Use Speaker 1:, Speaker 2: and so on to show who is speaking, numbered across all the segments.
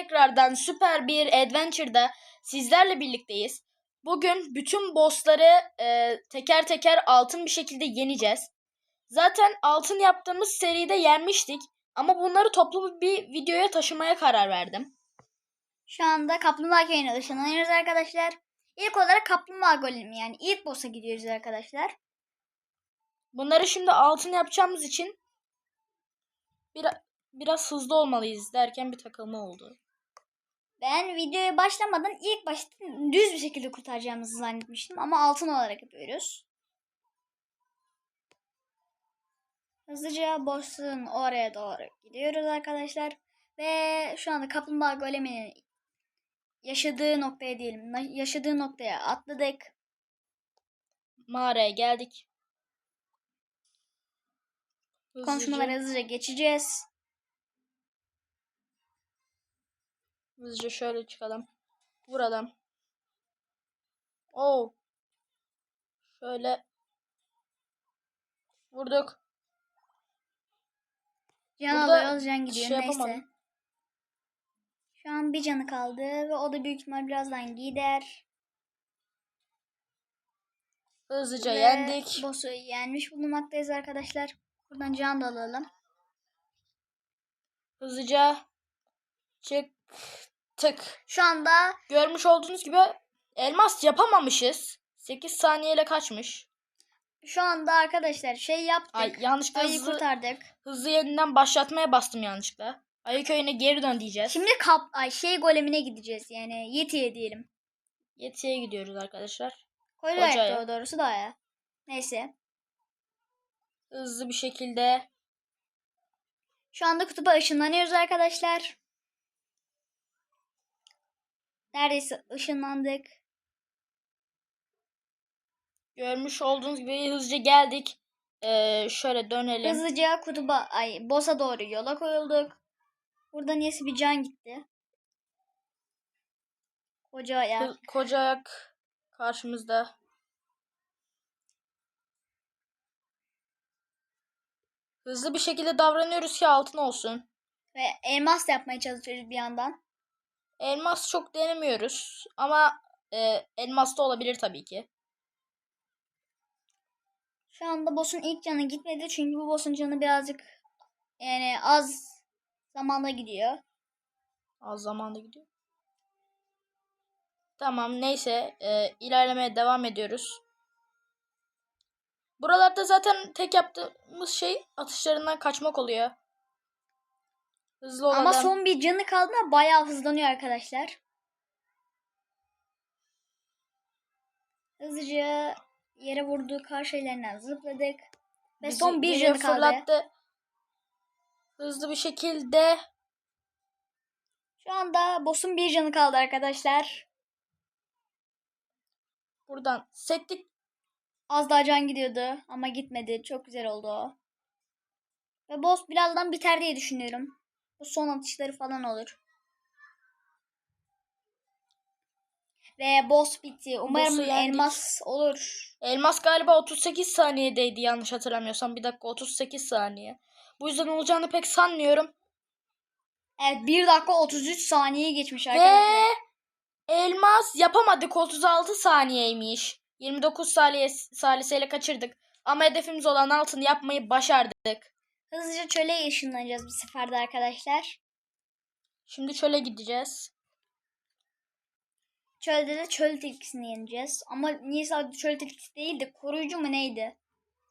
Speaker 1: tekrardan süper bir adventure'da sizlerle birlikteyiz. Bugün bütün bossları e, teker teker altın bir şekilde yeneceğiz. Zaten altın yaptığımız seride yenmiştik ama bunları toplu bir videoya taşımaya karar verdim.
Speaker 2: Şu anda Kaplumbağa Köyü'ne ışınlanıyoruz arkadaşlar. İlk olarak Kaplumbağa Golemi yani ilk boss'a gidiyoruz arkadaşlar.
Speaker 1: Bunları şimdi altın yapacağımız için bir, biraz hızlı olmalıyız derken bir takılma oldu.
Speaker 2: Ben videoya başlamadan ilk başta düz bir şekilde kurtaracağımızı zannetmiştim ama altın olarak yapıyoruz. Hızlıca boss'un oraya doğru gidiyoruz arkadaşlar. Ve şu anda Kaplumbağa Golemi'nin yaşadığı noktaya diyelim. Yaşadığı noktaya atladık.
Speaker 1: Mağaraya geldik. Hızlıca-
Speaker 2: Konuşmaları hızlıca geçeceğiz.
Speaker 1: Hızlıca şöyle çıkalım. Vuralım. Oo. Şöyle. Vurduk.
Speaker 2: Can
Speaker 1: Burada
Speaker 2: alıyoruz, can gidiyor.
Speaker 1: şey
Speaker 2: Neyse.
Speaker 1: yapamadım.
Speaker 2: Şu an bir canı kaldı ve o da büyük ihtimal birazdan gider.
Speaker 1: Hızlıca
Speaker 2: Ve
Speaker 1: yendik.
Speaker 2: Boss'u yenmiş bulunmaktayız arkadaşlar. Buradan can da alalım.
Speaker 1: Hızlıca çıktık.
Speaker 2: Şu anda
Speaker 1: Görmüş olduğunuz gibi elmas yapamamışız. 8 saniyeyle kaçmış.
Speaker 2: şu anda arkadaşlar şey yaptık.
Speaker 1: Ay yanlışlıkla
Speaker 2: Ayı
Speaker 1: hızlı,
Speaker 2: kurtardık.
Speaker 1: hızlı yeniden başlatmaya bastım yanlışlıkla. Ayı köyüne geri dön diyeceğiz.
Speaker 2: Şimdi kap ay şey golemine gideceğiz yani Yeti'ye diyelim.
Speaker 1: Yeti'ye gidiyoruz arkadaşlar.
Speaker 2: Ayakta o doğrusu da ya. Neyse.
Speaker 1: Hızlı bir şekilde
Speaker 2: Şu anda kutuba ışınlanıyoruz arkadaşlar. Neredeyse ışınlandık.
Speaker 1: Görmüş olduğunuz gibi hızlıca geldik. Ee, şöyle dönelim.
Speaker 2: Hızlıca kutuba ay boss'a doğru yola koyulduk. Burada niyeyse bir can gitti. Koca ayak.
Speaker 1: Hı- Koca ayak karşımızda. Hızlı bir şekilde davranıyoruz ki altın olsun.
Speaker 2: Ve elmas yapmaya çalışıyoruz bir yandan.
Speaker 1: Elmas çok denemiyoruz ama e, elmas da olabilir tabii ki.
Speaker 2: Şu anda boss'un ilk canı gitmedi çünkü bu boss'un canı birazcık yani az zamanda gidiyor.
Speaker 1: Az zamanda gidiyor. Tamam neyse e, ilerlemeye devam ediyoruz. Buralarda zaten tek yaptığımız şey atışlarından kaçmak oluyor. Hızlı olalım.
Speaker 2: Ama son bir canı kaldığında bayağı hızlanıyor arkadaşlar. Hızlıca yere vurdu karşı ellerinden zıpladık. Ve
Speaker 1: Bizi
Speaker 2: son bir canı kaldı.
Speaker 1: fırlattı. Hızlı bir şekilde
Speaker 2: Şu anda boss'un bir canı kaldı arkadaşlar.
Speaker 1: buradan sektik.
Speaker 2: Az daha can gidiyordu ama gitmedi. Çok güzel oldu o. Ve boss birazdan biter diye düşünüyorum. Bu son atışları falan olur. Ve boss bitti. Umarım
Speaker 1: Boss'u yendik.
Speaker 2: elmas olur.
Speaker 1: Elmas galiba 38 saniyedeydi yanlış hatırlamıyorsam. Bir dakika 38 saniye. Bu yüzden olacağını pek sanmıyorum.
Speaker 2: Evet 1 dakika 33 saniye geçmiş
Speaker 1: Ve
Speaker 2: arkadaşlar.
Speaker 1: elmas yapamadık 36 saniyeymiş. 29 saniye saliseyle kaçırdık. Ama hedefimiz olan altın yapmayı başardık.
Speaker 2: Hızlıca çöle ışınlanacağız bir seferde arkadaşlar.
Speaker 1: Şimdi çöle gideceğiz.
Speaker 2: Çölde de çöl tilkisini yeneceğiz. Ama niye sadece çöl tilkisi değil de koruyucu mu neydi?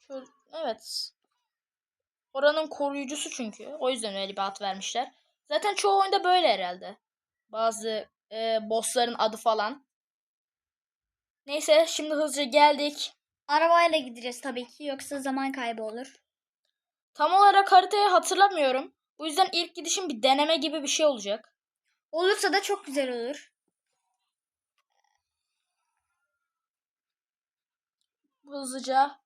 Speaker 1: Çöl, evet. Oranın koruyucusu çünkü. O yüzden öyle bir ad vermişler. Zaten çoğu oyunda böyle herhalde. Bazı e, bossların adı falan. Neyse şimdi hızlıca geldik.
Speaker 2: Arabayla gideceğiz tabii ki yoksa zaman kaybı olur.
Speaker 1: Tam olarak haritayı hatırlamıyorum. Bu yüzden ilk gidişim bir deneme gibi bir şey olacak.
Speaker 2: Olursa da çok güzel olur.
Speaker 1: Hızlıca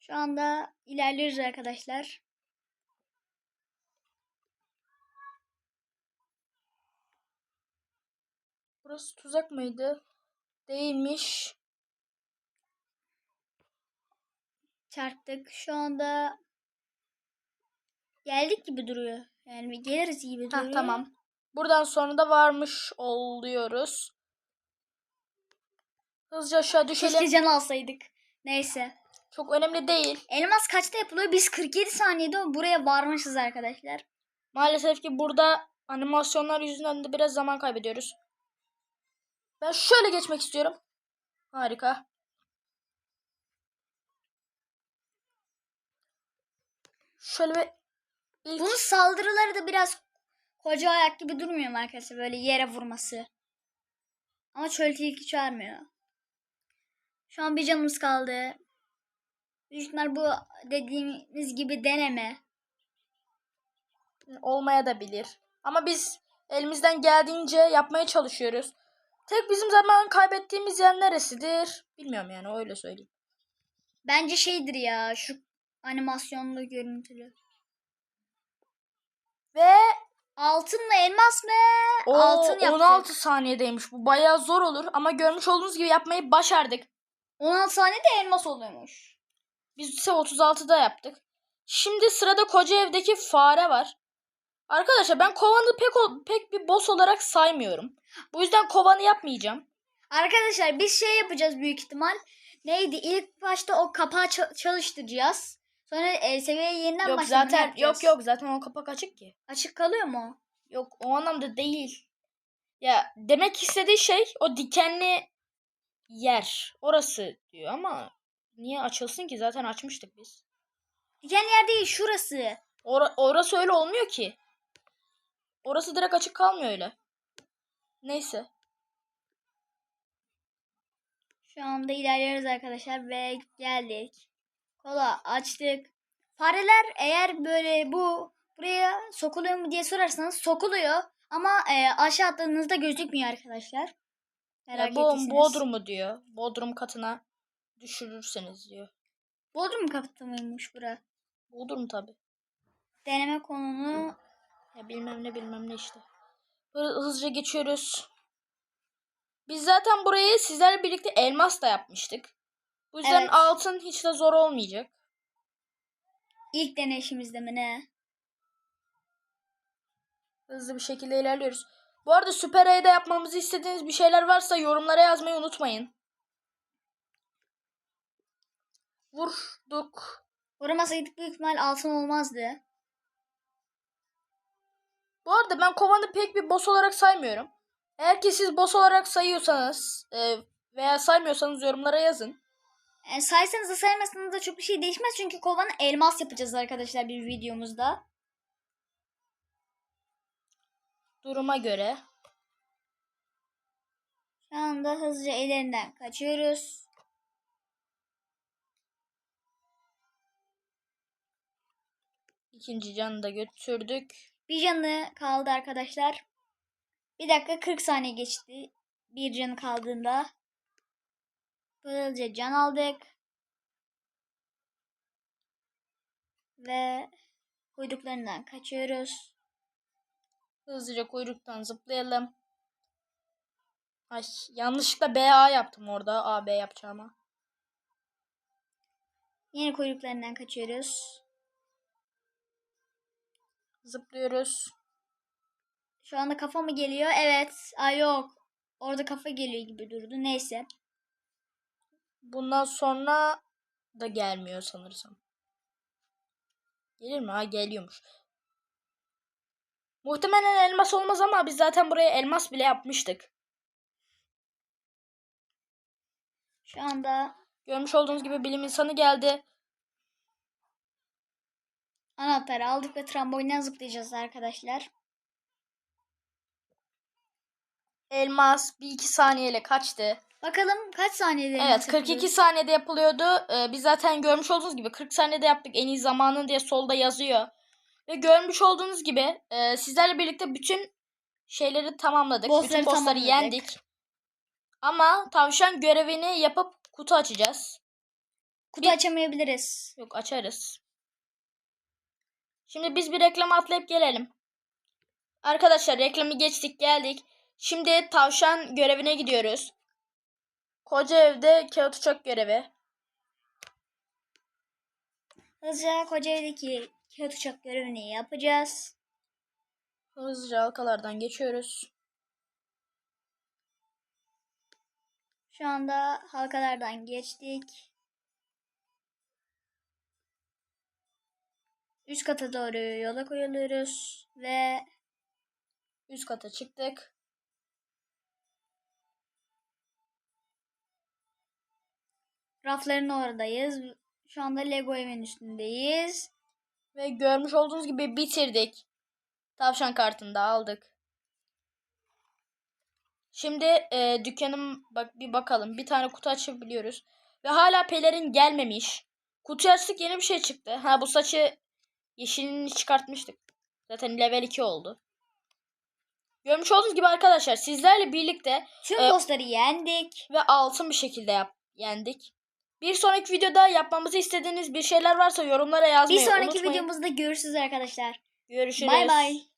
Speaker 2: Şu anda ilerliyoruz arkadaşlar.
Speaker 1: Burası tuzak mıydı? Değilmiş.
Speaker 2: Çarptık. Şu anda geldik gibi duruyor. Yani geliriz gibi
Speaker 1: Ha
Speaker 2: duruyor.
Speaker 1: tamam. Buradan sonra da varmış oluyoruz. Hızlıca aşağı düşelim.
Speaker 2: Keşke can alsaydık. Neyse.
Speaker 1: Çok önemli değil.
Speaker 2: Elmas kaçta yapılıyor? Biz 47 saniyede buraya varmışız arkadaşlar.
Speaker 1: Maalesef ki burada animasyonlar yüzünden de biraz zaman kaybediyoruz. Ben şöyle geçmek istiyorum. Harika. Şöyle bir ilk
Speaker 2: Bunun saldırıları da biraz koca ayak gibi durmuyor mu arkadaşlar? Böyle yere vurması. Ama çöl tilki çağırmıyor. Şu an bir canımız kaldı. Büyük ihtimal bu dediğimiz gibi deneme.
Speaker 1: olmaya da bilir. Ama biz elimizden geldiğince yapmaya çalışıyoruz. Tek bizim zaman kaybettiğimiz yer neresidir? Bilmiyorum yani öyle söyleyeyim.
Speaker 2: Bence şeydir ya şu animasyonlu görüntülü.
Speaker 1: Ve
Speaker 2: Altın mı elmas mı?
Speaker 1: o
Speaker 2: Altın yaptık.
Speaker 1: 16 saniyedeymiş. Bu bayağı zor olur ama görmüş olduğunuz gibi yapmayı başardık.
Speaker 2: 16 saniyede elmas oluyormuş.
Speaker 1: Biz ise 36'da yaptık. Şimdi sırada koca evdeki fare var. Arkadaşlar ben kovanı pek pek bir boss olarak saymıyorum. Bu yüzden kovanı yapmayacağım.
Speaker 2: Arkadaşlar biz şey yapacağız büyük ihtimal. Neydi? İlk başta o kapağı ça- çalıştıracağız. Sonra e, seviyeye yeniden
Speaker 1: Yok zaten
Speaker 2: yapacağız.
Speaker 1: yok yok zaten o kapak açık ki.
Speaker 2: Açık kalıyor mu?
Speaker 1: Yok o anlamda değil. Ya demek istediği şey o dikenli yer. Orası diyor ama niye açılsın ki? Zaten açmıştık biz.
Speaker 2: Diken yer değil şurası.
Speaker 1: Ora- orası öyle olmuyor ki. Orası direkt açık kalmıyor öyle. Neyse.
Speaker 2: Şu anda ilerliyoruz arkadaşlar ve geldik. Kola açtık. Fareler eğer böyle bu buraya sokuluyor mu diye sorarsanız sokuluyor. Ama e, aşağı atladığınızda gözükmüyor arkadaşlar. Merak
Speaker 1: Ya bu
Speaker 2: ettiyseniz.
Speaker 1: Bodrum'u diyor. Bodrum katına düşürürseniz diyor.
Speaker 2: Bodrum kapıtı mıymış bura?
Speaker 1: Bodrum tabi.
Speaker 2: Deneme konunu
Speaker 1: Ya bilmem ne bilmem ne işte. Böyle hızlıca geçiyoruz. Biz zaten burayı sizlerle birlikte elmas da yapmıştık. Bu yüzden
Speaker 2: Evet.
Speaker 1: altın hiç de zor olmayacak.
Speaker 2: ilk deneyişimizde mi ne?
Speaker 1: Hızlı bir şekilde ilerliyoruz. Bu arada Süper A'da yapmamızı istediğiniz bir şeyler varsa yorumlara yazmayı unutmayın. Vurduk.
Speaker 2: Vuramasaydık büyük ihtimal altın olmazdı.
Speaker 1: Bu arada ben kovanı pek bir boss olarak saymıyorum. Eğer ki siz boss olarak sayıyorsanız e, veya saymıyorsanız yorumlara yazın.
Speaker 2: Yani saysanız da saymasanız da çok bir şey değişmez. Çünkü kovanı elmas yapacağız arkadaşlar bir videomuzda.
Speaker 1: Duruma göre.
Speaker 2: Şu anda hızlıca ellerinden kaçıyoruz.
Speaker 1: İkinci canı da götürdük.
Speaker 2: Bir canı kaldı arkadaşlar. Bir dakika 40 saniye geçti. Bir canı kaldığında. Hızlıca can aldık. Ve kuyruklarından kaçıyoruz.
Speaker 1: Hızlıca kuyruktan zıplayalım. Ay yanlışlıkla BA yaptım orada. AB yapacağıma.
Speaker 2: Yine kuyruklarından kaçıyoruz.
Speaker 1: Zıplıyoruz.
Speaker 2: Şu anda kafa mı geliyor? Evet. Ay yok. Orada kafa geliyor gibi durdu. Neyse.
Speaker 1: Bundan sonra da gelmiyor sanırsam. Gelir mi? Ha geliyormuş. Muhtemelen elmas olmaz ama biz zaten buraya elmas bile yapmıştık.
Speaker 2: Şu anda
Speaker 1: Görmüş olduğunuz gibi bilim insanı geldi.
Speaker 2: anahtarı aldık ve tramboyundan zıplayacağız arkadaşlar.
Speaker 1: Elmas bir iki saniyeyle kaçtı.
Speaker 2: Bakalım kaç saniyede
Speaker 1: Evet
Speaker 2: elmas
Speaker 1: 42
Speaker 2: yapıyoruz?
Speaker 1: saniyede yapılıyordu. Ee, biz zaten görmüş olduğunuz gibi 40 saniyede yaptık en iyi zamanın diye solda yazıyor. Ve görmüş olduğunuz gibi e, sizlerle birlikte bütün şeyleri tamamladık.
Speaker 2: Bossları
Speaker 1: bütün bossları
Speaker 2: tamamladık.
Speaker 1: yendik. Ama tavşan görevini yapıp kutu açacağız.
Speaker 2: Kutu açamayabiliriz.
Speaker 1: Yok açarız. Şimdi biz bir reklama atlayıp gelelim. Arkadaşlar reklamı geçtik geldik. Şimdi tavşan görevine gidiyoruz. Koca evde kağıt uçak görevi.
Speaker 2: Hızlıca Kocaeli'deki kağıt uçak görevini yapacağız.
Speaker 1: Hızlıca halkalardan geçiyoruz.
Speaker 2: Şu anda halkalardan geçtik. Üst kata doğru yola koyuluyoruz ve
Speaker 1: Üst kata çıktık.
Speaker 2: Rafların oradayız. Şu anda Lego evin üstündeyiz.
Speaker 1: Ve görmüş olduğunuz gibi bitirdik. Tavşan kartını da aldık. Şimdi e, dükkanım bak bir bakalım. Bir tane kutu açabiliyoruz. Ve hala pelerin gelmemiş. Kutuyu açtık yeni bir şey çıktı. Ha bu saçı yeşilini çıkartmıştık. Zaten level 2 oldu. Görmüş olduğunuz gibi arkadaşlar sizlerle birlikte
Speaker 2: Tüm
Speaker 1: Ee,
Speaker 2: bossları yendik.
Speaker 1: ve altın bir şekilde yap, yendik. Bir sonraki videoda yapmamızı istediğiniz bir şeyler varsa yorumlara
Speaker 2: Bir
Speaker 1: yazmayı
Speaker 2: sonraki
Speaker 1: unutmayın.
Speaker 2: videomuzda görüşürüz arkadaşlar.
Speaker 1: Görüşürüz.
Speaker 2: Bay bay.